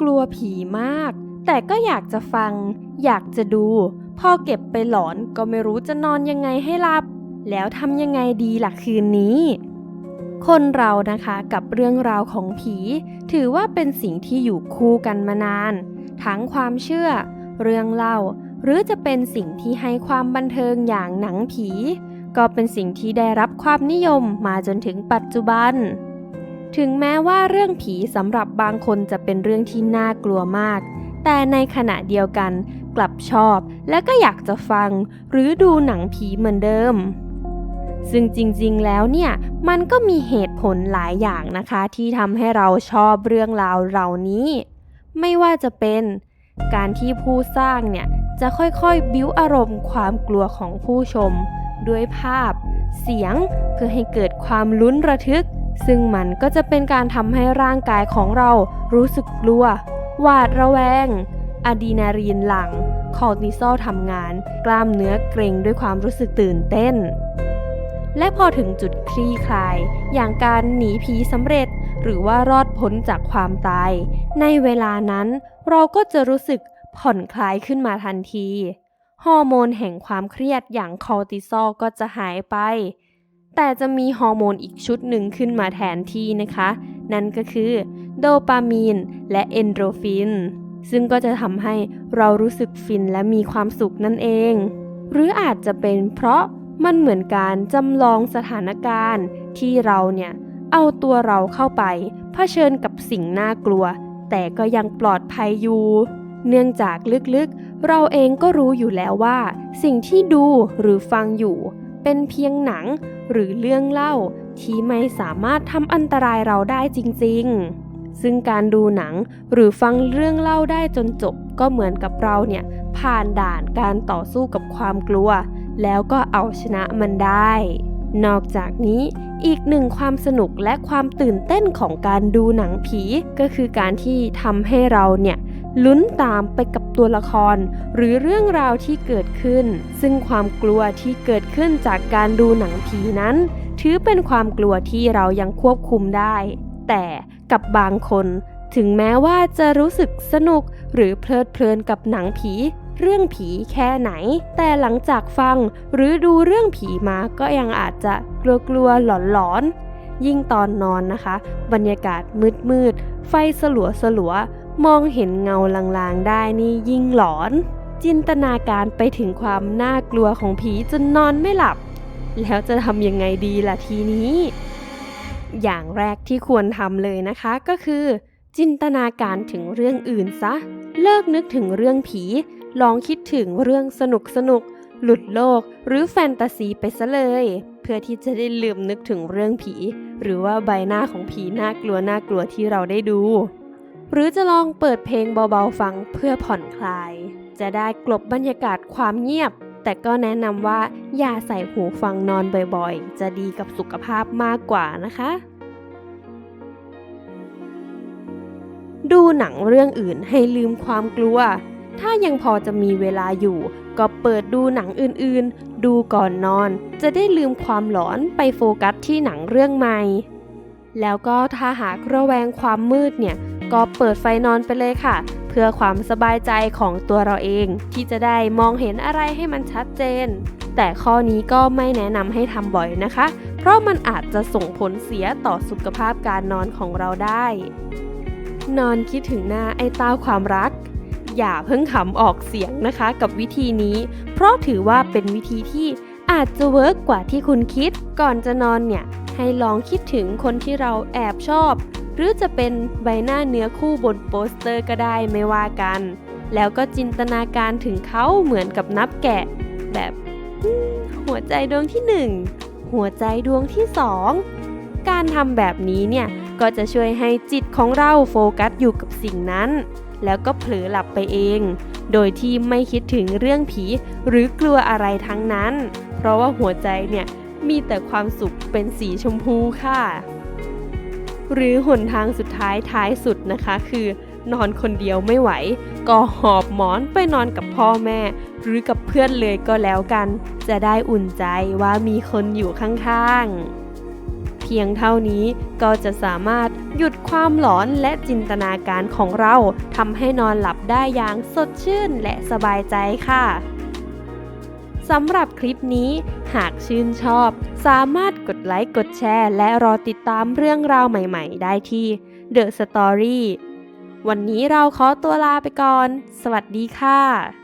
กลัวผีมาก แต่ก็อยากจะฟัง อยากจะดู พอเก็บไปหลอนก็ไม่รู้จะนอนยังไงให้หลับ แล้วทำยังไงดีล่ะคืนนี้ คนเรานะคะกับเรื่องราวของผี ถือว่าเป็นสิ่งที่อยู่คู่กันมานาน ทั้งความเชื่อ เรื่องเล่า หรือจะเป็นสิ่งที่ให้ความบันเทิงอย่างหนังผี ก็เป็นสิ่งที่ได้รับความนิยมมาจนถึงปัจจุบัน ถึงแม้ว่าเรื่องผีสำหรับบางคนจะเป็นเรื่องที่น่ากลัวมาก แต่ในขณะเดียวกันกลับชอบและก็อยากจะฟัง หรือดูหนังผีเหมือนเดิม ซึ่งจริงๆแล้วเนี่ยมันก็มีเหตุผลหลายอย่างนะคะ ที่ทำให้เราชอบเรื่องราวเหล่านี้ ไม่ว่าจะเป็นการที่ผู้สร้างเนี่ยจะค่อยๆ บิ้วอารมณ์ความกลัวของผู้ชม ด้วยภาพ เสียงเพื่อให้เกิดความลุ้นระทึก ซึ่งมันก็จะเป็นการทำให้ร่างกายของเรารู้สึกกลัว หวาดระแวงอะดรีนาลีนหลังคอร์ติซอลทำงาน กล้ามเนื้อเกร็งด้วยความรู้สึกตื่นเต้น และพอถึงจุดคลี่คลาย อย่างการหนีผีสำเร็จ หรือว่ารอดพ้นจากความตาย ในเวลานั้น เราก็จะรู้สึกผ่อนคลายขึ้นมาทันที ฮอร์โมนแห่งความเครียดอย่างคอร์ติซอลก็จะหายไป แต่จะมีฮอร์โมนอีกชุดหนึ่งขึ้นมาแทนที่นะคะ นั่นก็คือโดปามีนและเอนโดรฟิน ซึ่งก็จะทำให้เรารู้สึกฟินและมีความสุขนั่นเอง หรืออาจจะเป็นเพราะมันเหมือนการจำลองสถานการณ์ที่เราเนี่ยเอาตัวเราเข้าไปเผชิญกับสิ่งน่ากลัว แต่ก็ยังปลอดภัยอยู่ เนื่องจากลึกๆ เราเองก็รู้อยู่แล้วว่า สิ่งที่ดูหรือฟังอยู่ เป็นเพียงหนังหรือเรื่องเล่าที่ไม่สามารถทำอันตรายเราได้จริง ๆ ซึ่งการดูหนังหรือฟังเรื่องเล่าได้จนจบก็เหมือนกับเราเนี่ยผ่านด่านการต่อสู้กับความกลัว แล้วก็เอาชนะมันได้ นอกจากนี้อีกหนึ่งความสนุกและความตื่นเต้นของการดูหนังผี ก็คือการที่ทำให้เราเนี่ย ลุ้นตามไปกับตัวละคร หรือเรื่องราวที่เกิดขึ้น ซึ่งความกลัวที่เกิดขึ้นจากการดูหนังผีนั้น ถือเป็นความกลัวที่เรายังควบคุมได้ แต่กับบางคน ถึงแม้ว่าจะรู้สึกสนุกหรือเพลิดเพลินกับหนังผีเรื่องผีแค่ไหน แต่หลังจากฟังหรือดูเรื่องผีมาก็ยังอาจจะกลัวๆหลอนๆ ยิ่งตอนนอนนะคะ บรรยากาศมืดๆ ไฟสลัวสลัวๆ มองเห็นเงาลางๆได้นี่ยิ่งหลอน จินตนาการไปถึงความน่ากลัวของผีจนนอนไม่หลับ แล้วจะทำยังไงดีล่ะทีนี้ อย่างแรกที่ควรทำเลยนะคะก็คือ จินตนาการถึงเรื่องอื่นซะ เลิกนึกถึงเรื่องผี ลองคิดถึงเรื่องสนุกสนุกหลุดโลกหรือแฟนตาซีไปซะเลย เพื่อที่จะได้ลืมนึกถึงเรื่องผี หรือว่าใบหน้าของผีน่ากลัวน่ากลัวที่เราได้ดู หรือจะลองเปิดเพลงเบาๆฟังเพื่อผ่อนคลาย จะได้กลบบรรยากาศความเงียบ แต่ก็แนะนำว่าอย่าใส่หูฟังนอนบ่อยๆ จะดีกับสุขภาพมากกว่านะคะ ดูหนังเรื่องอื่นให้ลืมความกลัว ถ้ายังพอจะมีเวลาอยู่ ก็เปิดดูหนังอื่นๆ ดูก่อนนอน จะได้ลืมความหลอนไปโฟกัสที่หนังเรื่องใหม่ แล้วก็ถ้าหากระแวงความมืดเนี่ย ก็เปิดไฟนอนไปเลยค่ะ เพื่อความสบายใจของตัวเราเอง ที่จะได้มองเห็นอะไรให้มันชัดเจน แต่ข้อนี้ก็ไม่แนะนำให้ทำบ่อยนะคะ เพราะมันอาจจะส่งผลเสียต่อสุขภาพการนอนของเราได้ นอนคิดถึงหน้าไอ้ต้าความรักอย่าเพิ่งขำออกเสียงนะคะกับวิธีนี้ เพราะถือว่าเป็นวิธีที่อาจจะเวิร์กกว่าที่คุณคิด ก่อนจะนอนเนี่ย ให้ลองคิดถึงคนที่เราแอบชอบ รือจะเป็นใบหน้าเนื้อคู่บนโปสเตอร์ก็ได้ไม่ว่ากัน แล้วก็จินตนาการถึงเขาเหมือนกับนับแกะ แบบหัวใจดวงที่หนึ่งหัวใจดวงที่สองการทำแบบนี้เนี่ย ก็จะช่วยให้จิตของเราโฟกัสอยู่กับสิ่งนั้น แล้วก็เผลอหลับไปเอง โดยที่ไม่คิดถึงเรื่องผีหรือกลัวอะไรทั้งนั้น เพราะว่าหัวใจเนี่ยมีแต่ความสุขเป็นสีชมพูค่ะ หรือหนทางสุดท้ายท้ายสุดนะคะ คือนอนคนเดียวไม่ไหว ก็หอบหมอนไปนอนกับพ่อแม่ หรือกับเพื่อนเลยก็แล้วกัน จะได้อุ่นใจว่ามีคนอยู่ข้างๆผีพียงเท่านี้ก็จะสามารถหยุดความหลอนและจินตนาการของเราทำให้นอนหลับได้อย่างสดชื่นและสบายใจค่ะ สำหรับคลิปนี้หากชื่นชอบ สามารถกดไลค์กดแชร์ และรอติดตามเรื่องราวใหม่ๆ ได้ที่ The Story วันนี้เราขอตัวลาไปก่อน สวัสดีค่ะ